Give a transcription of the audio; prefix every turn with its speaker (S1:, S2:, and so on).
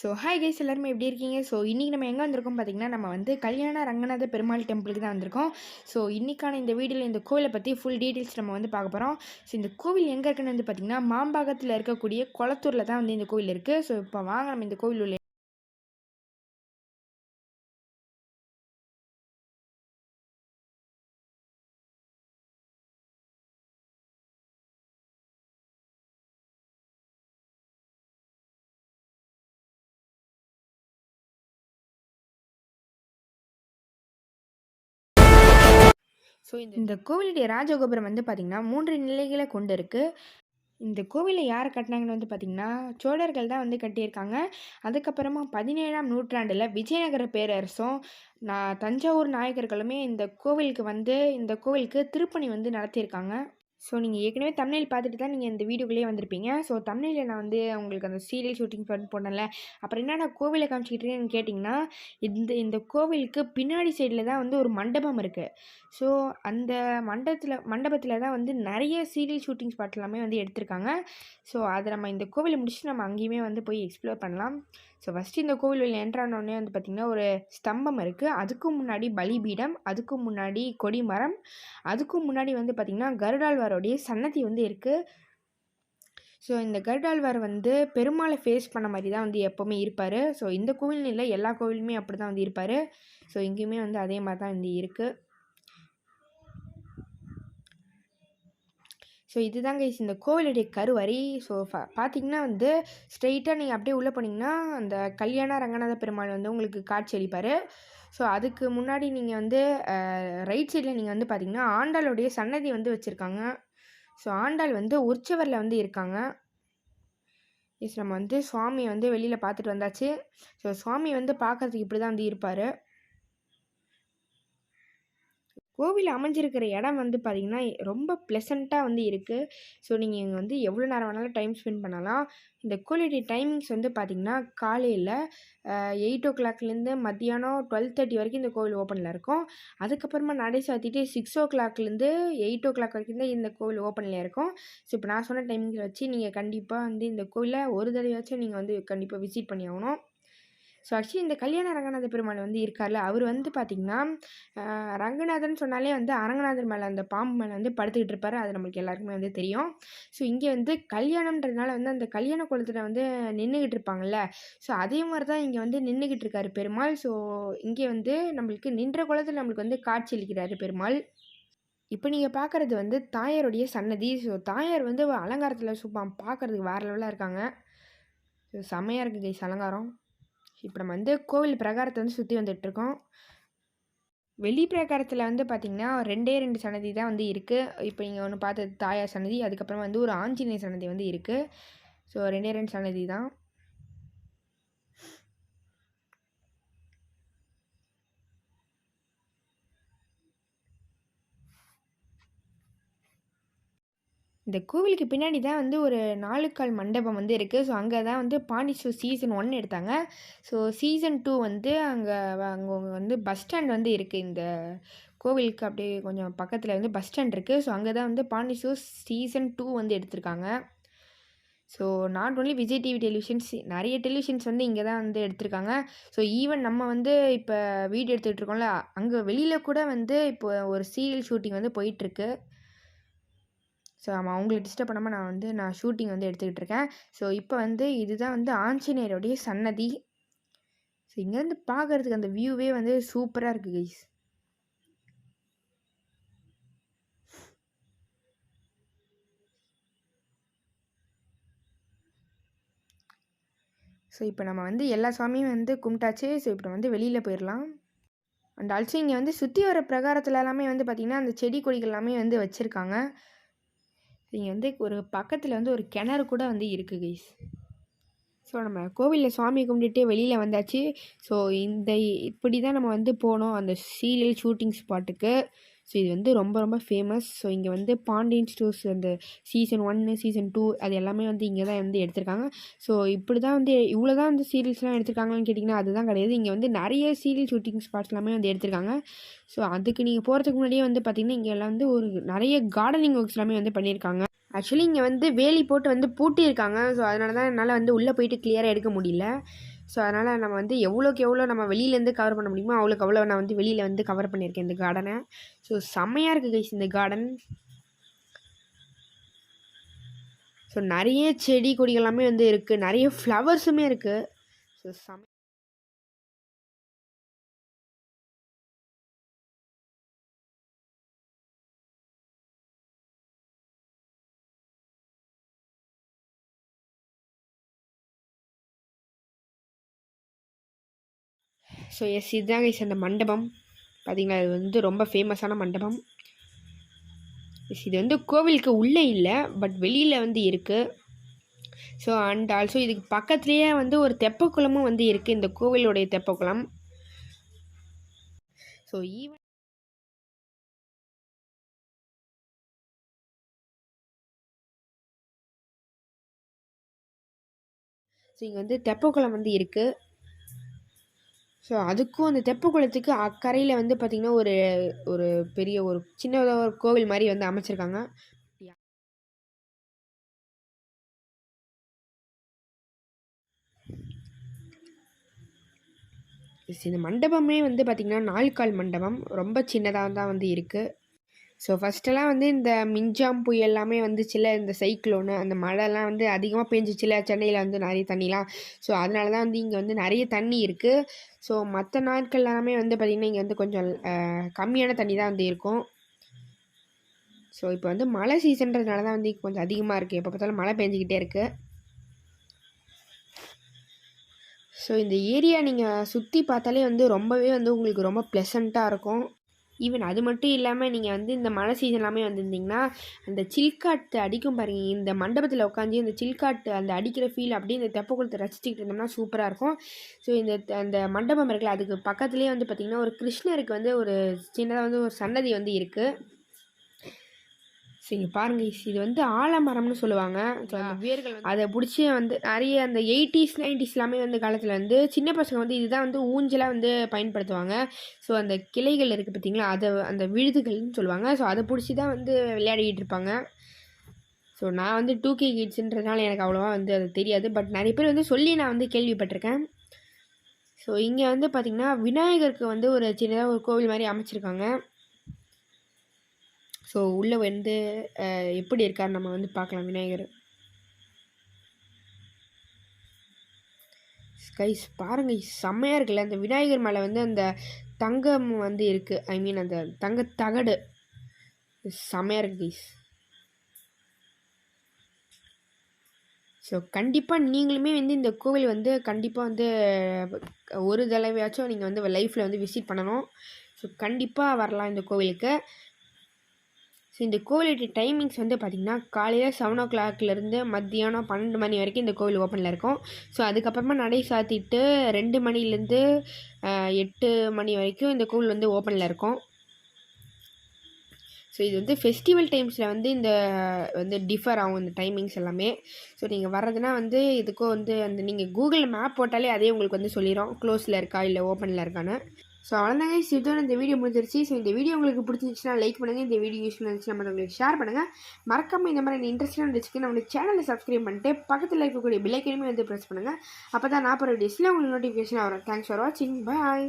S1: So hi guys எல்லாருமே எப்படி இருக்கீங்க? ஸோ இன்றைக்கி நம்ம எங்கே வந்திருக்கோம் பார்த்திங்கன்னா நம்ம வந்து கல்யாண ரங்கநாத பெருமாள் டெம்பிளுக்கு தான் வந்திருக்கோம். ஸோ இன்றைக்கான இந்த வீடியோவில் இந்த கோவிலை பற்றி ஃபுல் டீட்டெயில்ஸ் நம்ம வந்து பார்க்க போகிறோம் ஸோ இந்த கோவில் எங்கே இருக்குன்னு வந்து பார்த்திங்கன்னா மாம்பாகத்தில் இருக்கக்கூடிய குளத்தூரில் தான் வந்து இந்த கோவில் இருக்குது ஸோ இப்போ வாங்க நம்ம இந்த கோவில் உள்ள ஸோ இந்த இந்த கோவிலுடைய ராஜகோபுரம் வந்து பார்த்திங்கன்னா மூன்று நிலைகளை கொண்டு இருக்குது இந்த கோவிலை யார் கட்டினாங்கன்னு வந்து பார்த்திங்கன்னா சோழர்கள் தான் வந்து கட்டியிருக்காங்க. அதுக்கப்புறமா பதினேழாம் நூற்றாண்டில் விஜயநகர பேரரசும் நான் தஞ்சாவூர் நாயக்கர்களுமே இந்த கோவிலுக்கு வந்து இந்த கோவிலுக்கு திருப்பணி வந்து நடத்தியிருக்காங்க. ஸோ நீங்கள் ஏற்கனவே தமிழில் பார்த்துட்டு தான் நீங்கள் இந்த வீடியோக்குள்ளேயே வந்திருப்பீங்க. ஸோ தமிழில் நான் வந்து உங்களுக்கு அந்த சீரியல் ஷூட்டிங் பண்ணி போனேன்ல அப்புறம் என்னடா கோவிலை காமிச்சிக்கிட்டேன்னு கேட்டிங்கன்னா இந்த இந்த கோவிலுக்கு பின்னாடி சைடில் தான் வந்து ஒரு மண்டபம் இருக்குது ஸோ அந்த மண்டபத்தில் மண்டபத்தில் தான் வந்து நிறைய சீரியல் ஷூட்டிங் ஸ்பாட் எல்லாமே வந்து எடுத்திருக்காங்க. ஸோ அதை நம்ம இந்த கோவிலை முடிச்சுட்டு நம்ம அங்கேயுமே வந்து போய் எக்ஸ்ப்ளோர் பண்ணலாம். ஸோ ஃபஸ்ட்டு இந்த கோவில் வெளியில் என்ட்ரானோடனே வந்து பார்த்திங்கன்னா ஒரு ஸ்தம்பம் இருக்குது அதுக்கும் முன்னாடி பலிபீடம் அதுக்கும் முன்னாடி கொடிமரம் அதுக்கும் முன்னாடி வந்து பார்த்திங்கன்னா கருடாழ்வாரோடைய சன்னதி வந்து இருக்குது ஸோ இந்த கருடாழ்வார் வந்து பெருமாளை ஃபேஸ் பண்ண மாதிரி தான் வந்து எப்போவுமே இருப்பார். ஸோ இந்த கோவில் இல்லை எல்லா கோவிலுமே அப்படி தான் வந்து இருப்பார். ஸோ இங்கேயுமே வந்து அதே மாதிரி தான் வந்து இருக்குது ஸோ இதுதாங்க கைஸ் இந்த கோவிலுடைய கருவறை. ஸோ பார்த்தீங்கன்னா வந்து ஸ்ட்ரெயிட்டாக நீங்கள் அப்படியே உள்ளே போனீங்கன்னா அந்த கல்யாண ரங்கநாத பெருமாள் வந்து உங்களுக்கு காட்சி அளிப்பார். ஸோ அதுக்கு முன்னாடி நீங்கள் வந்து ரைட் சைடில் நீங்கள் வந்து பார்த்தீங்கன்னா ஆண்டாளுடைய சன்னதி வந்து வச்சுருக்காங்க. ஸோ ஆண்டாள் வந்து உற்சவரில் வந்து இருக்காங்க. எஸ் நம்ம வந்து சுவாமியை வந்து வெளியில் பார்த்துட்டு வந்தாச்சு. ஸோ சுவாமி வந்து பார்க்கறதுக்கு இப்படி தான் வந்து இருப்பார். கோவில் அமைஞ்சிருக்கிற இடம் வந்து பார்த்திங்கன்னா ரொம்ப ப்ளசண்ட்டாக வந்து இருக்குது ஸோ நீங்கள் இங்கே வந்து எவ்வளோ நேரம் வேணாலும் டைம் ஸ்பெண்ட் பண்ணலாம். இந்த கோவிலுடைய டைமிங்ஸ் வந்து பார்த்திங்கன்னா காலையில் எயிட் ஓ கிளாக்லேருந்து மத்தியானம் டுவெல் தேர்ட்டி வரைக்கும் இந்த கோவில் ஓப்பனில் இருக்கும். அதுக்கப்புறமா நடை சாத்திட்டு சிக்ஸ் ஓ கிளாக்லேருந்து எயிட் ஓ கிளாக் வரைக்கும் தான் இந்த கோவில் ஓப்பனில் இருக்கும். ஸோ இப்போ நான் சொன்ன டைமிங்கில் வச்சு நீங்கள் கண்டிப்பாக வந்து இந்த கோவிலை ஒரு தடவையாச்சும் நீங்கள் வந்து கண்டிப்பாக விசிட் பண்ணி ஆகணும். ஸோ ஆக்சுவலி இந்த கல்யாண ரங்கநாத பெருமாள் வந்து இருக்கார்ல அவர் வந்து பார்த்திங்கன்னா ரங்கநாதன் சொன்னாலே வந்து அரங்கநாதர் மேலே அந்த பாம்பு மேலே வந்து படுத்துக்கிட்டு இருப்பார். அது நம்மளுக்கு எல்லாருக்குமே வந்து தெரியும். ஸோ இங்கே வந்து கல்யாணம்ன்றதுனால வந்து அந்த கல்யாண குளத்தில் வந்து நின்றுக்கிட்டு இருப்பாங்கல்ல. ஸோ அதே மாதிரி தான் இங்கே வந்து நின்றுக்கிட்டு இருக்காரு பெருமாள். ஸோ இங்கே வந்து நம்மளுக்கு நின்ற குளத்தில் நம்மளுக்கு வந்து காட்சி அளிக்கிறாரு பெருமாள். இப்போ நீங்கள் பார்க்குறது வந்து தாயாருடைய சன்னதி. ஸோ தாயார் வந்து அலங்காரத்தில் சூப்பர் பார்க்குறதுக்கு வேறு லெவலாக இருக்காங்க. ஸோ செம்மையாக இருக்குது கைஸ் அலங்காரம். இப்போ நம்ம வந்து கோவில் பிரகாரத்தை வந்து சுற்றி வந்துட்டுருக்கோம். வெளி பிரகாரத்தில் வந்து பார்த்திங்கன்னா ரெண்டே ரெண்டு சன்னதி தான் வந்து இருக்குது இப்போ நீங்கள் ஒன்று பார்த்தது தாயார் சன்னதி அதுக்கப்புறமா வந்து ஒரு ஆஞ்சநேய சன்னதி வந்து இருக்குது ஸோ ரெண்டே ரெண்டு சன்னதி தான். இந்த கோவிலுக்கு பின்னாடி தான் வந்து ஒரு நாலுக்கால் மண்டபம் வந்து இருக்குது ஸோ அங்கே தான் வந்து பாண்டி ஷோ சீசன் ஒன் எடுத்தாங்க. ஸோ சீசன் டூ வந்து அங்கே அங்கே வந்து பஸ் ஸ்டாண்ட் வந்து இருக்குது இந்த கோவிலுக்கு அப்படியே கொஞ்சம் பக்கத்தில் வந்து பஸ் ஸ்டாண்ட் இருக்குது ஸோ அங்கே தான் வந்து பாண்டி ஷோ சீசன் டூ வந்து எடுத்திருக்காங்க. So not only Vijay TV televisions நிறைய டெலிவிஷன்ஸ் வந்து இங்கே தான் வந்து எடுத்திருக்காங்க. ஸோ ஈவன் நம்ம வந்து இப்போ வீடியோ எடுத்துகிட்டு இருக்கோம்ல அங்கே வெளியில் கூட வந்து இப்போ ஒரு சீரியல் ஷூட்டிங் வந்து போயிட்டுருக்கு ஸோ ஆமாம் அவங்களை டிஸ்டர்ப் பண்ணாமல் நான் வந்து நான் ஷூட்டிங் வந்து எடுத்துக்கிட்டு இருக்கேன். ஸோ இப்போ வந்து இதுதான் வந்து ஆஞ்சநேயருடைய சன்னதி. ஸோ இங்கேருந்து பார்க்குறதுக்கு அந்த வியூவே வந்து சூப்பராக இருக்குது கைஸ் ஸோ இப்போ நம்ம வந்து எல்லா சாமியும் வந்து கும்பிட்டாச்சு. ஸோ இப்போ வந்து வெளியில் போயிடலாம் அண்ட் ஆல்சோ இங்கே வந்து சுற்றி வர பிரகாரத்தில் எல்லாமே வந்து பார்த்திங்கன்னா அந்த செடி கொடிகள் எல்லாமே வந்து வச்சுருக்காங்க. இங்கே வந்து ஒரு பக்கத்தில் வந்து ஒரு கிணறு கூட வந்து இருக்குது கைஸ் ஸோ நம்ம கோவிலில் சாமி கும்பிட்டுட்டு வெளியில் வந்தாச்சு. ஸோ இந்த இப்படி தான் நம்ம வந்து போனோம் அந்த சீரியல் ஷூட்டிங் ஸ்பாட்டுக்கு ஸோ இது வந்து ரொம்ப ரொம்ப ஃபேமஸ் ஸோ இங்கே வந்து பாண்டியன் ஸ்டோர்ஸ் அந்த சீசன் ஒன்று சீசன் டூ அது எல்லாமே வந்து இங்கே தான் வந்து எடுத்திருக்காங்க. ஸோ இப்படி தான் வந்து இவ்வளோ தான் வந்து சீரியல்ஸ்லாம் எடுத்திருக்காங்கன்னு கேட்டிங்கன்னா அதுதான் கிடையாது. இங்கே வந்து நிறைய சீரியல் ஷூட்டிங் ஸ்பாட்ஸ் எல்லாமே வந்து எடுத்திருக்காங்க. ஸோ அதுக்கு நீங்கள் போகிறதுக்கு முன்னாடியே வந்து பார்த்திங்கன்னா இங்கே எல்லாம் வந்து ஒரு நிறைய கார்டனிங் ஒர்க்ஸ் எல்லாமே வந்து பண்ணியிருக்காங்க. ஆக்சுவலி இங்கே வந்து வேலி போட்டு வந்து பூட்டியிருக்காங்க. ஸோ அதனால தான் என்னால் வந்து உள்ளே போயிட்டு கிளியராக எடுக்க முடியல. ஸோ அதனால் நம்ம வந்து எவ்வளோக்கு எவ்வளோ நம்ம வெளியிலேருந்து கவர் பண்ண முடியுமோ அவ்வளோக்கு அவ்வளோ நான் வந்து வெளியில் வந்து கவர் பண்ணியிருக்கேன் இந்த கார்டனை ஸோ செம்மையாக இருக்குது கைஸ் இந்த கார்டன் ஸோ நிறைய செடி கொடிகள் எல்லாமே வந்து இருக்குது நிறைய ஃப்ளவர்ஸுமே இருக்குது ஸோ செம்ம ஸோ எஸ் இதுதாங்க இஸ் அந்த மண்டபம். பார்த்தீங்களா இது வந்து ரொம்ப ஃபேமஸான மண்டபம். எஸ் இது வந்து கோவிலுக்கு உள்ளே இல்லை பட் வெளியில் வந்து இருக்குது ஸோ அண்ட் ஆல்சோ இதுக்கு பக்கத்துலேயே வந்து ஒரு தெப்பக்குளமும் வந்து இருக்குது இந்த கோவிலுடைய தெப்பக்குளம். ஸோ ஈவன் ஸோ இங்கே வந்து தெப்பக்குளம் வந்து இருக்குது ஸோ அதுக்கும் அந்த தெப்பக்குளத்துக்கு அக்கறையில் வந்து பார்த்திங்கன்னா ஒரு ஒரு பெரிய ஒரு சின்னதாக ஒரு கோவில் மாதிரி வந்து அமைச்சிருக்காங்க. இந்த மண்டபமே வந்து பார்த்திங்கன்னா நால்கால் மண்டபம். ரொம்ப சின்னதாக தான் வந்து இருக்குது ஸோ ஃபஸ்ட்டெல்லாம் வந்து இந்த மிஞ்சாம் புயல் எல்லாமே வந்துச்சுல இந்த சைக்ளோனு அந்த மழைலாம் வந்து அதிகமாக பெஞ்சிச்சில்ல சென்னையில் வந்து நிறைய தண்ணிலாம். ஸோ அதனால தான் வந்து இங்கே வந்து நிறைய தண்ணி இருக்குது ஸோ மற்ற நாட்கள் எல்லாமே வந்து பார்த்திங்கன்னா இங்கே வந்து கொஞ்சம் கம்மியான தண்ணி தான் வந்து இருக்கும். ஸோ இப்போ வந்து மழை சீசன்றதுனால தான் வந்து கொஞ்சம் அதிகமாக இருக்குது எப்போ பார்த்தாலும் மழை பெஞ்சிக்கிட்டே இருக்குது ஸோ இந்த ஏரியா நீங்கள் சுற்றி பார்த்தாலே வந்து ரொம்பவே வந்து உங்களுக்கு ரொம்ப ப்ளசண்ட்டாக இருக்கும். ஈவன் அது மட்டும் இல்லாமல் நீங்கள் வந்து இந்த மழை சீசன் எல்லாமே வந்திருந்தீங்கன்னா அந்த சில்காட்டு அடிக்கும் பாருங்க. இந்த மண்டபத்தில் உட்காந்து இந்த சில்காட்டு அந்த அடிக்கிற ஃபீல் அப்படியே இந்த தெப்ப குளத்தை ரசிச்சுக்கிட்டு இருந்தோம்னா சூப்பராக இருக்கும். ஸோ இந்த அந்த மண்டபம் இருக்குல்ல அதுக்கு பக்கத்துலேயே வந்து பார்த்திங்கன்னா ஒரு கிருஷ்ணருக்கு வந்து ஒரு சின்னதாக வந்து ஒரு சன்னதி வந்து இருக்குது சரி பாருங்க இது வந்து ஆலமரம்னு சொல்லுவாங்க. ஸோ அந்த வேர்கள் அதை பிடிச்சி வந்து நிறைய அந்த எயிட்டிஸ் நைன்டிஸ் எல்லாமே வந்து காலத்தில் வந்து சின்ன பசங்க வந்து இதுதான் வந்து ஊஞ்சலாக வந்து பயன்படுத்துவாங்க. ஸோ அந்த கிளைகள் இருக்குது பார்த்தீங்களா அதை அந்த விழுதுகள்னு சொல்லுவாங்க. ஸோ அதை பிடிச்சி தான் வந்து விளையாடிக்கிட்டு இருப்பாங்க. ஸோ நான் வந்து டூ கே கிட்ஸுன்றதுனால எனக்கு அவ்வளோவா வந்து அது தெரியாது. பட் நிறைய பேர் வந்து சொல்லி நான் வந்து கேள்விப்பட்டிருக்கேன். ஸோ இங்கே வந்து பார்த்திங்கன்னா விநாயகருக்கு வந்து ஒரு சின்னதாக ஒரு கோவில் மாதிரி அமைச்சிருக்காங்க. ஸோ உள்ளே வந்து எப்படி இருக்கார் நம்ம வந்து பார்க்கலாம் விநாயகர். கைஸ் பாருங்க செம்மையாக இருக்குல்ல? அந்த விநாயகர் மேலே வந்து அந்த தங்கம் வந்து இருக்குது ஐ மீன் அந்த தங்க தகடு. செம்மையாக இருக்குது கைஸ் ஸோ கண்டிப்பாக நீங்களுமே வந்து இந்த கோவில் வந்து கண்டிப்பாக வந்து ஒரு தடவையாச்சும் நீங்கள் வந்து லைஃப்பில் வந்து விசிட் பண்ணணும். ஸோ கண்டிப்பாக வரலாம் இந்த கோவிலுக்கு. ஸோ இந்த கோவிலோட டைமிங்ஸ் வந்து பார்த்திங்கன்னா காலையில் செவன் ஓ கிளாக்லேருந்து மத்தியானம் பன்னெண்டு மணி வரைக்கும் இந்த கோவில் ஓப்பனில் இருக்கும். ஸோ அதுக்கப்புறமா நடை சாத்திட்டு ரெண்டு மணிலேருந்து எட்டு மணி வரைக்கும் இந்த கோவில் வந்து ஓப்பனில் இருக்கும். ஸோ இது வந்து ஃபெஸ்டிவல் டைம்ஸில் வந்து இந்த வந்து டிஃபர் ஆகும் இந்த டைமிங்ஸ் எல்லாமே. ஸோ நீங்கள் வர்றதுனா வந்து இதுக்கும் வந்து அந்த நீங்கள் கூகுள் மேப் போட்டாலே அதே உங்களுக்கு வந்து சொல்லிடும் க்ளோஸில் இருக்கா இல்லை ஓப்பனில் இருக்கான்னு. ஸோ அவ்வளோதாங்க இதோட இந்த வீடியோ முடிஞ்சிருச்சு. ஸோ இந்த வீடியோ உங்களுக்கு பிடிச்சிருந்துச்சுன்னா லைக் பண்ணுங்கள் இந்த வீடியோ யூஸ் இருந்துச்சுன்னா உங்களுக்கு ஷேர் பண்ணுங்கள் மறக்காமல் இந்த மாதிரி இன்ட்ரெஸ்டாக இருந்துச்சுக்கு நம்ம சேனலை சப்ஸ்கிரைப் பண்ணிட்டு பக்கத்தில் இருக்கக்கூடிய பில்லைக்கனுமே வந்து ப்ரெஸ் பண்ணுங்கள் அப்போ தான் நான் போகிற வீடியோஸில் உங்களுக்கு நோட்டிஃபிகேஷன் வரும். தேங்க்ஸ் ஃபார் வாட்சிங் பாய்